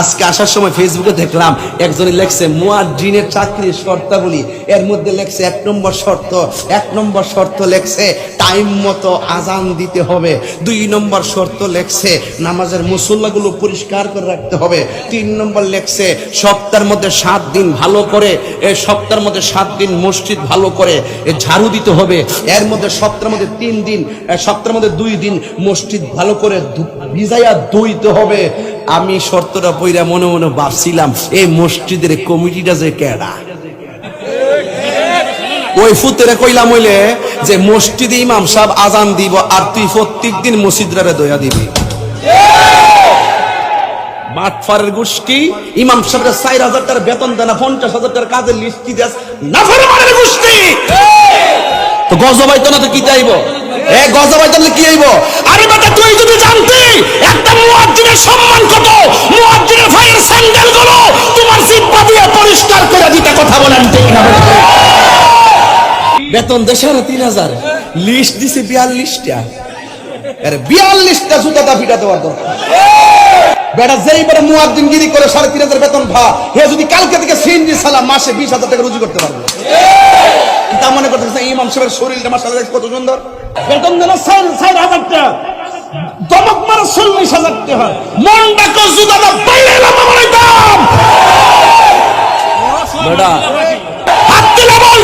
আজকে আসার সময় ফেসবুকে দেখলাম একজনে লেখছে, মুয়াজ্জিনের চাকরির শর্তাবলী। এর মধ্যে লেখছে, এক নম্বর শর্ত, এক নম্বর শর্ত লেখছে, টাইম মতো আজান দিতে হবে। দুই নম্বর শর্ত লেখছে, নামাজের মুসল্লাগুলো পরিষ্কার করে রাখতে হবে। তিন নম্বর লেখছে, সপ্তাহের মধ্যে সাত দিন ভালো করে, এ সপ্তাহের মধ্যে সাত দিন মসজিদ ভালো করে ঝাড়ু দিতে হবে। এর মধ্যে সপ্তাহের মধ্যে তিন দিন সপ্তাহের মধ্যে দুই দিন মসজিদ ভালো করে ভিজাইয়া ধুইতে হবে। আমি শর্তটা পইরা মনে মনে ভাবছিলাম, এই মসজিদের কমিটিটা যে কেডা? ওই ফুতেরে কইলাম হইলে যে মসজিদে ইমাম সাহেব আজান দিব আর তুই প্রত্যেক দিন মসজিদরে দয়া দিবি। বাটফারের গোষ্ঠী, ইমাম সাহেবের চার হাজার টাকার বেতন দেয় না পঞ্চাশ হাজার টাকার কাজের লিস্টি দেস? নাফরমানের গোষ্ঠী! তো গজবাই তো না কি চাইব? এ গজবাই তাহলে কি আইব? আরে বেটা, তুই যদি জানতি কথা বলেন, ঠিক না বেতন দেশে না তিন হাজার। লিস্ট দিছে বিয়াল্লিশটা। আরে ফিটা দেওয়ার দরকার বেটা, যেই বেটা করে সাড়ে তিন হাজার বেতন ভা, হে যদি কালকে থেকে সালাম মাসে বিশ হাজার টাকা রুজি করতে পারবে। তা মনে করতেছে ইমাম সাহেবের শরীরটা মাসাল কত সুন্দর? বেতন চার হাজার টাকা দমক মারা চল্লিশ হাজার টাকা বাইরে বেটা। আব্দুল আবুল